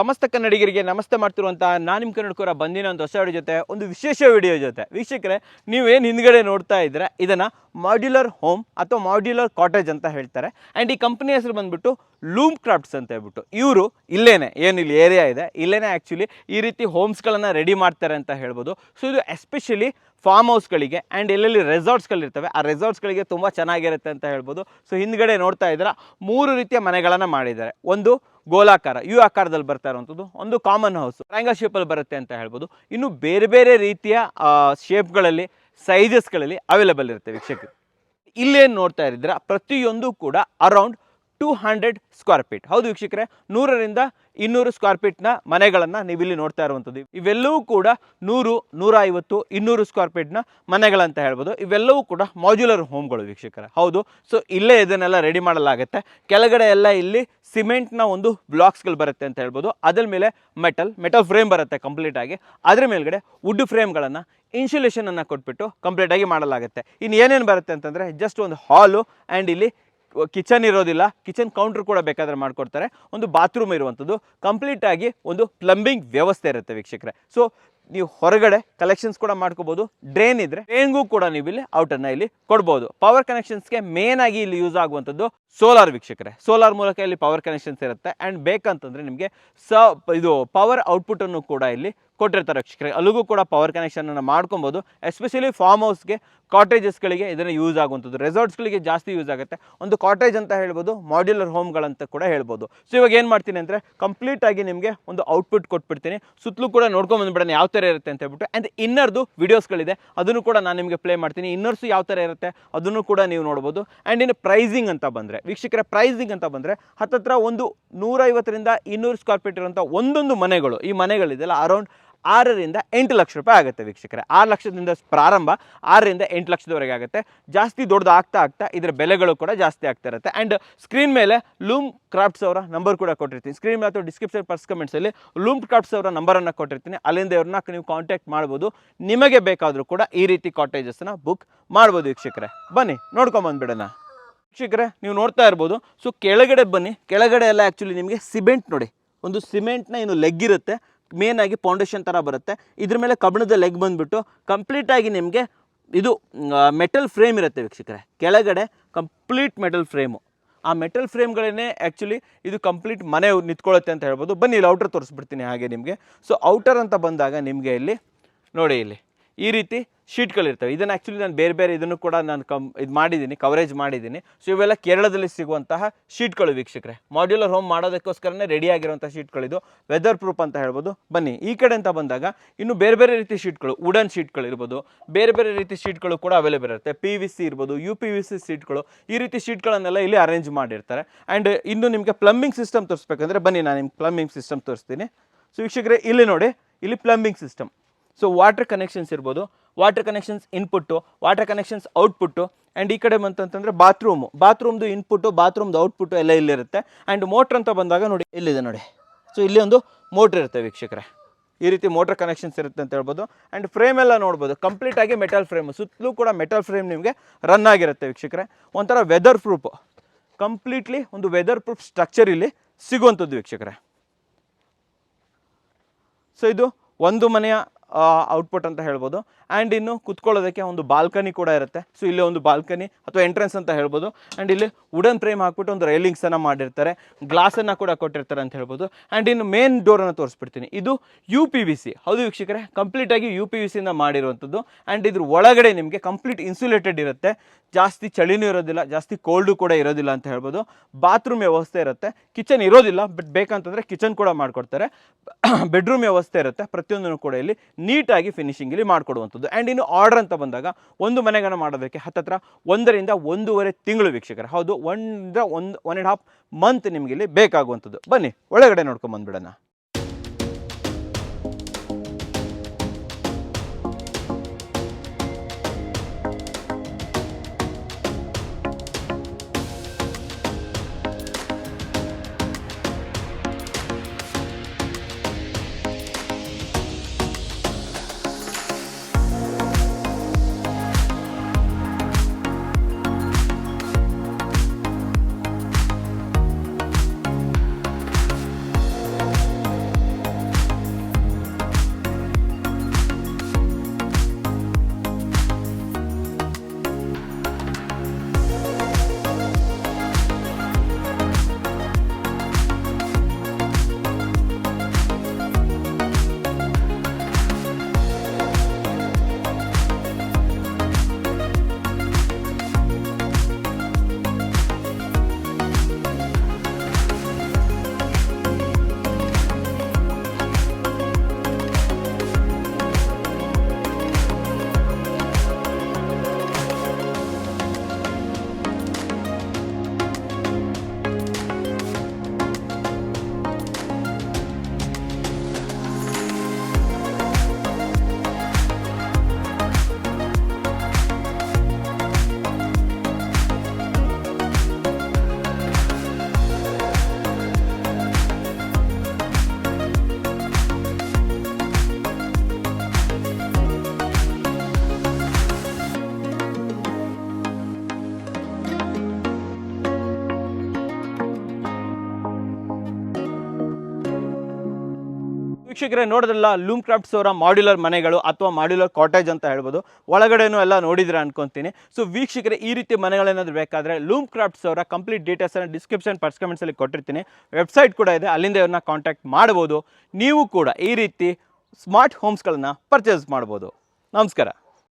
ಸಮಸ್ತ ಕನ್ನಡಿಗರಿಗೆ ನಮಸ್ತೆ ಮಾಡ್ತಿರುವಂತಹ ನಾನು ನಿಮ್ಮ ಕನ್ನಡಕರ ಬಂದಿನ ಒಂದು ಹೊಸ ವಿಡಿಯೋ ಜೊತೆ, ಒಂದು ವಿಶೇಷ ವಿಡಿಯೋ ಜೊತೆ. ವೀಕ್ಷಕರೇ, ನೀವೇನು ಹಿಂದ್ಗಡೆ ನೋಡ್ತಾ ಇದ್ದೀರಾ, ಇದನ್ನು ಮಾಡ್ಯುಲರ್ ಹೋಮ್ ಅಥವಾ ಮಾಡ್ಯುಲರ್ ಕಾಟೇಜ್ ಅಂತ ಹೇಳ್ತಾರೆ. ಆ್ಯಂಡ್ ಈ ಕಂಪನಿ ಹೆಸರು ಬಂದ್ಬಿಟ್ಟು ಲೂಮ್ ಕ್ರಾಫ್ಟ್ಸ್ ಅಂತ ಹೇಳ್ಬಿಟ್ಟು. ಇವರು ಇಲ್ಲೇನೆ ಏನು ಇಲ್ಲಿ ಏರಿಯಾ ಇದೆ. ಇಲ್ಲೇನೆ ಆ್ಯಕ್ಚುಲಿ ಈ ರೀತಿ ಹೋಮ್ಸ್ಗಳನ್ನು ರೆಡಿ ಮಾಡ್ತಾರೆ ಅಂತ ಹೇಳ್ಬೋದು. ಸೊ ಇದು ಎಸ್ಪೆಷಲಿ ಫಾರ್ಮ್ ಹೌಸ್ಗಳಿಗೆ ಆ್ಯಂಡ್ ಎಲ್ಲೆಲ್ಲಿ ರೆಸಾರ್ಟ್ಸ್ಗಳಿರ್ತವೆ ಆ ರೆಸಾರ್ಟ್ಸ್ಗಳಿಗೆ ತುಂಬ ಚೆನ್ನಾಗಿರುತ್ತೆ ಅಂತ ಹೇಳ್ಬೋದು. ಸೊ ಹಿಂದ್ಗಡೆ ನೋಡ್ತಾ ಇದ್ದೀರಾ, ಮೂರು ರೀತಿಯ ಮನೆಗಳನ್ನು ಮಾಡಿದ್ದಾರೆ. ಒಂದು ಗೋಲಾಕಾರ. ಯು ಆಕಾರದಲ್ಲಿ ಬರ್ತಾ ಇರುವಂಥದ್ದು ಒಂದು ಕಾಮನ್ ಹೌಸ್ ಟ್ರಯಾಂಗಲ್ ಶೇಪಲ್ಲಿ ಬರುತ್ತೆ ಅಂತ ಹೇಳ್ಬೋದು. ಇನ್ನು ಬೇರೆ ಬೇರೆ ರೀತಿಯ ಶೇಪ್ಗಳಲ್ಲಿ ಸೈಜಸ್ಗಳಲ್ಲಿ ಅವೈಲೇಬಲ್ ಇರುತ್ತೆ ವೀಕ್ಷಕರು. ಇಲ್ಲೇನು ನೋಡ್ತಾ ಇದ್ದೀರಾ ಪ್ರತಿಯೊಂದು ಕೂಡ around two hundred square feet ಹೌದು ವೀಕ್ಷಕರೇ, ನೂರರಿಂದ ಇನ್ನೂರು ಸ್ಕ್ವೇರ್ ಫೀಟ್ನ ಮನೆಗಳನ್ನು ನೀವು ಇಲ್ಲಿ ನೋಡ್ತಾ ಇರುವಂಥದ್ದು. ಇವೆಲ್ಲವೂ ಕೂಡ ನೂರು ನೂರ ಐವತ್ತು ಇನ್ನೂರು ಸ್ಕ್ವೇರ್ ಫೀಟ್ನ ಮನೆಗಳಂತ ಹೇಳ್ಬೋದು. ಇವೆಲ್ಲವೂ ಕೂಡ ಮಾಡ್ಯುಲರ್ ಹೋಮ್ಗಳು ವೀಕ್ಷಕರ. ಹೌದು ಸೊ ಇಲ್ಲೇ ಇದನ್ನೆಲ್ಲ ರೆಡಿ ಮಾಡಲಾಗುತ್ತೆ. ಕೆಳಗಡೆ ಎಲ್ಲ ಇಲ್ಲಿ ಸಿಮೆಂಟ್ನ ಒಂದು ಬ್ಲಾಕ್ಸ್ಗಳು ಬರುತ್ತೆ ಅಂತ ಹೇಳ್ಬೋದು. ಅದ್ರ ಮೇಲೆ ಮೆಟಲ್ ಮೆಟಲ್ ಫ್ರೇಮ್ ಬರುತ್ತೆ ಕಂಪ್ಲೀಟಾಗಿ ಅದ್ರ ಮೇಲ್ಗಡೆ ವುಡ್ ಫ್ರೇಮ್ಗಳನ್ನು ಇನ್ಸುಲೇಷನನ್ನು ಕೊಟ್ಬಿಟ್ಟು ಕಂಪ್ಲೀಟಾಗಿ ಮಾಡಲಾಗುತ್ತೆ. ಇನ್ನು ಏನೇನು ಬರುತ್ತೆ ಅಂತಂದರೆ ಜಸ್ಟ್ ಒಂದು ಹಾಲು ಆ್ಯಂಡ್ ಇಲ್ಲಿ ಕಿಚನ್ ಇರೋದಿಲ್ಲ, ಕಿಚನ್ ಕೌಂಟ್ರ್ ಕೂಡ ಬೇಕಾದರೆ ಮಾಡಿಕೊಡ್ತಾರೆ. ಒಂದು ಬಾತ್ರೂಮ್ ಇರುವಂಥದ್ದು. ಕಂಪ್ಲೀಟಾಗಿ ಒಂದು ಪ್ಲಂಬಿಂಗ್ ವ್ಯವಸ್ಥೆ ಇರುತ್ತೆ ವೀಕ್ಷಕರೇ. ಸೊ ನೀವು ಹೊರಗಡೆ ಕಲೆಕ್ಷನ್ಸ್ ಕೂಡ ಮಾಡ್ಕೋಬಹುದು ಡ್ರೈನ್ ಇದ್ರೆ ಡ್ರೈನ್ಗೂ ಕೂಡ ನೀವು ಇಲ್ಲಿ ಔಟನ್ನು ಇಲ್ಲಿ ಕೊಡ್ಬೋದು. ಪವರ್ ಕನೆಕ್ಷನ್ಸ್ಗೆ ಮೇನ್ ಆಗಿ ಇಲ್ಲಿ ಯೂಸ್ ಆಗುವಂಥದ್ದು ಸೋಲಾರ್ ವೀಕ್ಷಕರೇ. ಸೋಲಾರ್ ಮೂಲಕ ಇಲ್ಲಿ ಪವರ್ ಕನೆಕ್ಷನ್ಸ್ ಇರುತ್ತೆ. ಆ್ಯಂಡ್ ಬೇಕಂತಂದ್ರೆ ನಿಮಗೆ ಸ, ಇದು ಪವರ್ ಔಟ್ಪುಟ್ ಅನ್ನು ಕೂಡ ಇಲ್ಲಿ ಕೊಟ್ಟಿರ್ತಾರೆ ವೀಕ್ಷಕರೇ. ಅಲ್ಲಿಗೂ ಕೂಡ ಪವರ್ ಕನೆಕ್ಷನನ್ನು ಮಾಡ್ಕೊಬೋದು. ಎಸ್ಪೆಷಲಿ ಫಾರ್ಮ್ ಹೌಸ್ಗೆ ಕಾಟೇಜಸ್ಗಳಿಗೆ ಇದನ್ನು ಯೂಸ್ ಆಗುವಂಥದ್ದು. ರೆಸಾರ್ಟ್ಸ್ಗಳಿಗೆ ಜಾಸ್ತಿ ಯೂಸ್ ಆಗುತ್ತೆ. ಒಂದು ಕಾಟೇಜ್ ಅಂತ ಹೇಳ್ಬೋದು ಮಾಡ್ಯುಲರ್ ಹೋಮ್ಗಳಂತ ಕೂಡ ಹೇಳ್ಬೋದು. ಸೊ ಇವಾಗ ಏನು ಮಾಡ್ತೀನಿ ಅಂದರೆ ಕಂಪ್ಲೀಟಾಗಿ ನಿಮಗೆ ಒಂದು ಔಟ್ಪುಟ್ ಕೊಟ್ಬಿಡ್ತೀನಿ. ಸುತ್ತಲೂ ಕೂಡ ನೋಡ್ಕೊಂಡು ಬಂದ್ಬಿಡೋಣ. ಯಾವ ಥರ ಇರುತ್ತೆ ಅಂತ ಹೇಳ್ಬಿಟ್ಟು ಆ್ಯಂಡ್ ಇನ್ನರ್ದು ವೀಡಿಯೋಸ್ಗಳಿದೆ ಅದನ್ನು ಕೂಡ ನಾನು ನಿಮಗೆ ಪ್ಲೇ ಮಾಡ್ತೀನಿ. ಇನ್ನರ್ಸು ಯಾವ ಥರ ಇರುತ್ತೆ, ಅದನ್ನು ಕೂಡ ನೀವು ನೋಡ್ಬೋದು. ಆ್ಯಂಡ್ ಇನ್ನು ಪ್ರೈಸಿಂಗ್ ಅಂತ ಬಂದರೆ, ವೀಕ್ಷಕರ ಪ್ರೈಸಿಂಗ್ ಅಂತ ಬಂದರೆ, ಹತ್ತತ್ರ ಒಂದು ನೂರೈವತ್ತರಿಂದ ಇನ್ನೂರು ಸ್ಕ್ವೇರ್ ಫೀಟ್ ಇರುವಂಥ ಒಂದೊಂದು ಮನೆಗಳು, ಈ ಮನೆಗಳಿದೆಯಲ್ಲ ಅರೌಂಡ್ ಆರರಿಂದ ಎಂಟು ಲಕ್ಷ ರೂಪಾಯಿ ಆಗುತ್ತೆ ವೀಕ್ಷಕರೇ. ಆರು ಲಕ್ಷದಿಂದ ಪ್ರಾರಂಭ, ಆರರಿಂದ ಎಂಟು ಲಕ್ಷದವರೆಗೆ ಆಗುತ್ತೆ. ಜಾಸ್ತಿ ದೊಡ್ಡದು ಆಗ್ತಾ ಆಗ್ತಾ ಇದರ ಬೆಲೆಗಳು ಕೂಡ ಜಾಸ್ತಿ ಆಗ್ತಾ ಇರುತ್ತೆ. ಆ್ಯಂಡ್ ಸ್ಕ್ರೀನ್ ಮೇಲೆ ಲೂಮ್ ಕ್ರಾಫ್ಟ್ಸ್ ಅವರ ನಂಬರ್ ಕೂಡ ಕೊಟ್ಟಿರ್ತೀನಿ. ಸ್ಕ್ರೀನ್ ಮೇಲೆ ಅಥವಾ ಡಿಸ್ಕ್ರಿಪ್ಷನ್ ಪರ್ಸ್ ಕಮೆಂಟ್ಸಲ್ಲಿ ಲೂಮ್ ಕ್ರಾಫ್ಟ್ಸ್ ಅವರ ನಂಬರನ್ನು ಕೊಟ್ಟಿರ್ತೀನಿ. ಅಲ್ಲಿಂದ ಇವ್ರನ್ನ ನೀವು ಕಾಂಟ್ಯಾಕ್ಟ್ ಮಾಡ್ಬೋದು. ನಿಮಗೆ ಬೇಕಾದರೂ ಕೂಡ ಈ ರೀತಿ ಕಾಟೇಜಸ್ನ ಬುಕ್ ಮಾಡ್ಬೋದು ವೀಕ್ಷಕರೇ. ಬನ್ನಿ ನೋಡ್ಕೊಂಬಂದ್ಬಿಡೋಣ ವೀಕ್ಷಕರೇ, ನೀವು ನೋಡ್ತಾ ಇರ್ಬೋದು. ಸೊ ಕೆಳಗಡೆ ಬನ್ನಿ. ಕೆಳಗಡೆ ಎಲ್ಲ ಆ್ಯಕ್ಚುಲಿ ನಿಮಗೆ ಸಿಮೆಂಟ್ ನೋಡಿ. ಒಂದು ಸಿಮೆಂಟ್ನ ಏನು ಲೆಗ್ ಇರುತ್ತೆ. ಮೇನ್ ಆಗಿ ಫೌಂಡೇಶನ್ ಥರ ಬರುತ್ತೆ. ಇದ್ರ ಮೇಲೆ ಕಬ್ಬಿಣದ ಲೆಗ್ ಬಂದುಬಿಟ್ಟು ಕಂಪ್ಲೀಟಾಗಿ ನಿಮಗೆ ಇದು ಮೆಟಲ್ ಫ್ರೇಮ್ ಇರುತ್ತೆ ವೀಕ್ಷಕರೇ. ಕೆಳಗಡೆ ಕಂಪ್ಲೀಟ್ ಮೆಟಲ್ ಫ್ರೇಮು ಆ ಮೆಟಲ್ ಫ್ರೇಮ್ಗಳೇ ಆ್ಯಕ್ಚುಲಿ ಇದು ಕಂಪ್ಲೀಟ್ ಮನೆ ನಿಂತ್ಕೊಳ್ಳುತ್ತೆ ಅಂತ ಹೇಳ್ಬೋದು. ಬನ್ನಿ, ಇಲ್ಲಿ ಔಟರ್ ತೋರಿಸ್ಬಿಡ್ತೀನಿ ಹಾಗೆ ನಿಮಗೆ. ಸೊ ಔಟರ್ ಅಂತ ಬಂದಾಗ ನಿಮಗೆ ಇಲ್ಲಿ, ನೋಡಿ ಇಲ್ಲಿ. ಈ ರೀತಿ ಶೀಟ್ಗಳಿರ್ತವೆ. ಇದನ್ನು ಆ್ಯಕ್ಚುಲಿ ನಾನು ಬೇರೆ ಬೇರೆ ಇದನ್ನು ಕೂಡ ನಾನು ಕಮ್, ಇದು ಮಾಡಿದ್ದೀನಿ ಕವರೇಜ್ ಮಾಡಿದ್ದೀನಿ ಸೊ ಇವೆಲ್ಲ ಕೇರಳದಲ್ಲಿ ಸಿಗುವಂತಹ ಶೀಟ್ಗಳು ವೀಕ್ಷಕರೇ. ಮಾಡ್ಯುಲರ್ ಹೋಮ್ ಮಾಡೋದಕ್ಕೋಸ್ಕರನೇ ರೆಡಿ ಆಗಿರುವಂಥ ಶೀಟ್ಗಳಿದು. ವೆದರ್ ಪ್ರೂಫ್ ಅಂತ ಹೇಳ್ಬೋದು. ಬನ್ನಿ, ಈ ಕಡೆ ಅಂತ ಬಂದಾಗ ಇನ್ನು ಬೇರೆ ಬೇರೆ ರೀತಿ ಶೀಟ್ಗಳು ವುಡನ್ ಶೀಟ್ಗಳಿರ್ಬೋದು ಬೇರೆ ಬೇರೆ ರೀತಿ ಶೀಟ್ಗಳು ಕೂಡ ಅವೈಲೇಬಲ್ ಇರುತ್ತೆ. ಪಿ ವಿ ಸಿ ಇರ್ಬೋದು ಯು ಪಿ ವಿ ಸಿ ಸೀಟ್ಗಳು ಈ ರೀತಿ ಶೀಟ್ಗಳನ್ನೆಲ್ಲ ಇಲ್ಲಿ ಅರೇಂಜ್ ಮಾಡಿರ್ತಾರೆ. ಆ್ಯಂಡ್ ಇನ್ನು ನಿಮಗೆ ಪ್ಲಂಬಿಂಗ್ ಸಿಸ್ಟಮ್ ತೋರಿಸ್ಬೇಕಂದ್ರೆ ಬನ್ನಿ, ನಾನು ನಿಮ್ಗೆ ಪ್ಲಂಬಿಂಗ್ ಸಿಸ್ಟಮ್ ತೋರಿಸ್ತೀನಿ. ಸೊ ವೀಕ್ಷಕರೇ, ಇಲ್ಲಿ ನೋಡಿ, ಇಲ್ಲಿ plumbing system so water connections ಇರ್ಬೋದು. Water connections input water connections output and ಈ ಕಡೆ ಬಂತಂತಂದರೆ ಬಾತ್ರೂಮು ಬಾತ್ರೂಮ್ದು ಇನ್ಪುಟ್ಟು ಬಾತ್ರೂಮ್ದು ಔಟ್ಪುಟ್ಟು ಎಲ್ಲ ಇಲ್ಲಿರುತ್ತೆ. ಆ್ಯಂಡ್ ಮೋಟ್ರ್ ಅಂತ ಬಂದಾಗ ನೋಡಿ, ಇಲ್ಲಿದೆ ನೋಡಿ. ಸೊ ಇಲ್ಲಿ ಒಂದು ಮೋಟ್ರ್ ಇರುತ್ತೆ ವೀಕ್ಷಕರೇ. ಈ ರೀತಿ ಮೋಟ್ರ್ ಕನೆಕ್ಷನ್ಸ್ ಇರುತ್ತೆ ಅಂತ ಹೇಳ್ಬೋದು. ಆ್ಯಂಡ್ ಫ್ರೇಮ್ ಎಲ್ಲ ನೋಡ್ಬೋದು. ಕಂಪ್ಲೀಟಾಗಿ ಮೆಟಲ್ ಫ್ರೇಮ್ ಸುತ್ತಲೂ ಕೂಡ ಮೆಟಲ್ ಫ್ರೇಮ್ ನಿಮಗೆ ರನ್ ಆಗಿರುತ್ತೆ ವೀಕ್ಷಕರೇ. ಒಂಥರ ವೆದರ್ ಪ್ರೂಫ್ ಕಂಪ್ಲೀಟ್ಲಿ ಒಂದು ವೆದರ್ ಪ್ರೂಫ್ ಸ್ಟ್ರಕ್ಚರ್ ಇಲ್ಲಿ ಸಿಗುವಂಥದ್ದು ವೀಕ್ಷಕರೇ. ಸೊ ಇದು ಒಂದು ಮನೆಯ ಔಟ್ಪುಟ್ ಅಂತ ಹೇಳ್ಬೋದು. ಆ್ಯಂಡ್ ಇನ್ನು ಕುತ್ಕೊಳ್ಳೋದಕ್ಕೆ ಒಂದು ಬಾಲ್ಕನಿ ಕೂಡ ಇರುತ್ತೆ. ಸೊ ಇಲ್ಲಿ ಒಂದು ಬಾಲ್ಕನಿ ಅಥವಾ ಎಂಟ್ರೆನ್ಸ್ ಅಂತ ಹೇಳ್ಬೋದು. ಆ್ಯಂಡ್ ಇಲ್ಲಿ ವುಡನ್ ಫ್ರೇಮ್ ಹಾಕ್ಬಿಟ್ಟು ಒಂದು ರೈಲಿಂಗ್ಸನ್ನು ಮಾಡಿರ್ತಾರೆ. ಗ್ಲಾಸನ್ನು ಕೂಡ ಕೊಟ್ಟಿರ್ತಾರೆ ಅಂತ ಹೇಳ್ಬೋದು. ಆ್ಯಂಡ್ ಇನ್ನು ಮೇನ್ ಡೋರನ್ನು ತೋರಿಸ್ಬಿಡ್ತೀನಿ. ಇದು ಯು ಪಿ ವಿ ಸಿ ಹೌದು ವೀಕ್ಷಕರೇ? ಕಂಪ್ಲೀಟಾಗಿ ಯು ಪಿ ವಿ ಸಿಯಿಂದ ಮಾಡಿರುವಂಥದ್ದು. ಆ್ಯಂಡ್ ಇದ್ರ ಒಳಗಡೆ ನಿಮಗೆ ಕಂಪ್ಲೀಟ್ ಇನ್ಸುಲೇಟೆಡ್ ಇರುತ್ತೆ. ಜಾಸ್ತಿ ಚಳಿನೂ ಇರೋದಿಲ್ಲ, ಜಾಸ್ತಿ ಕೋಲ್ಡು ಕೂಡ ಇರೋದಿಲ್ಲ ಅಂತ ಹೇಳ್ಬೋದು. ಬಾತ್ರೂಮ್ ವ್ಯವಸ್ಥೆ ಇರುತ್ತೆ. ಕಿಚನ್ ಇರೋದಿಲ್ಲ ಬಟ್ ಬೇಕಂತಂದರೆ ಕಿಚನ್ ಕೂಡ ಮಾಡಿಕೊಡ್ತಾರೆ. ಬೆಡ್ರೂಮ್ ವ್ಯವಸ್ಥೆ ಇರುತ್ತೆ. ಪ್ರತಿಯೊಂದನ್ನು ಕೂಡ ಇಲ್ಲಿ ನೀಟಾಗಿ ಫಿನಿಶಿಂಗ್ ಇಲ್ಲಿ ಮಾಡಿಕೊಡುವಂಥದ್ದು. ಆ್ಯಂಡ್ ಇನ್ನು ಆರ್ಡರ್ ಅಂತ ಬಂದಾಗ ಒಂದು ಮನೆಗನ ಮಾಡೋದಕ್ಕೆ ಹತ್ತತ್ರ ಒಂದರಿಂದ ಒಂದೂವರೆ ತಿಂಗಳು ವೀಕ್ಷಕರ. ಹೌದು ಒಂದರ ಒಂದು ಒನ್ ಆ್ಯಂಡ್ ಹಾಫ್ ಮಂತ್ ನಿಮಗೆ ಇಲ್ಲಿ ಬೇಕಾಗುವಂಥದ್ದು. ಬನ್ನಿ, ಒಳಗಡೆ ನೋಡ್ಕೊಂಡು ವೀಕ್ಷಕರೇ, ನೋಡಿದ್ರಲ್ಲ ಲೂಮ್ ಕ್ರಾಫ್ಟ್ಸ್ ಅವರ ಮಾಡ್ಯುಲರ್ ಮನೆಗಳು ಅಥವಾ ಮಾಡ್ಯುಲರ್ ಕಾಟೇಜ್ ಅಂತ ಹೇಳ್ಬೋದು. ಒಳಗಡೆನೂ ಎಲ್ಲ ನೋಡಿದ್ರೆ ಅನ್ಕೊಂತೀನಿ. ಸೊ ವೀಕ್ಷಕರೇ, ಈ ರೀತಿ ಮನೆಗಳೇನಾದ್ರು ಬೇಕಾದರೆ ಲೂಮ್ ಕ್ರಾಫ್ಟ್ಸ್ ಅವರ ಕಂಪ್ಲೀಟ್ ಡೀಟೇಲ್ಸನ್ನು ಡಿಸ್ಕ್ರಿಪ್ಷನ್ ಪರ್ಸ್ಕಮೆಂಟ್ಸಲ್ಲಿ ಕೊಟ್ಟಿರ್ತೀನಿ. ವೆಬ್ಸೈಟ್ ಕೂಡ ಇದೆ, ಅಲ್ಲಿಂದ ಇವ್ರನ್ನ ಕಾಂಟ್ಯಾಕ್ಟ್ ಮಾಡ್ಬೋದು ನೀವು ಕೂಡ ಈ ರೀತಿ ಸ್ಮಾರ್ಟ್ ಹೋಮ್ಸ್ಗಳನ್ನ ಪರ್ಚೇಸ್ ಮಾಡ್ಬೋದು ನಮಸ್ಕಾರ.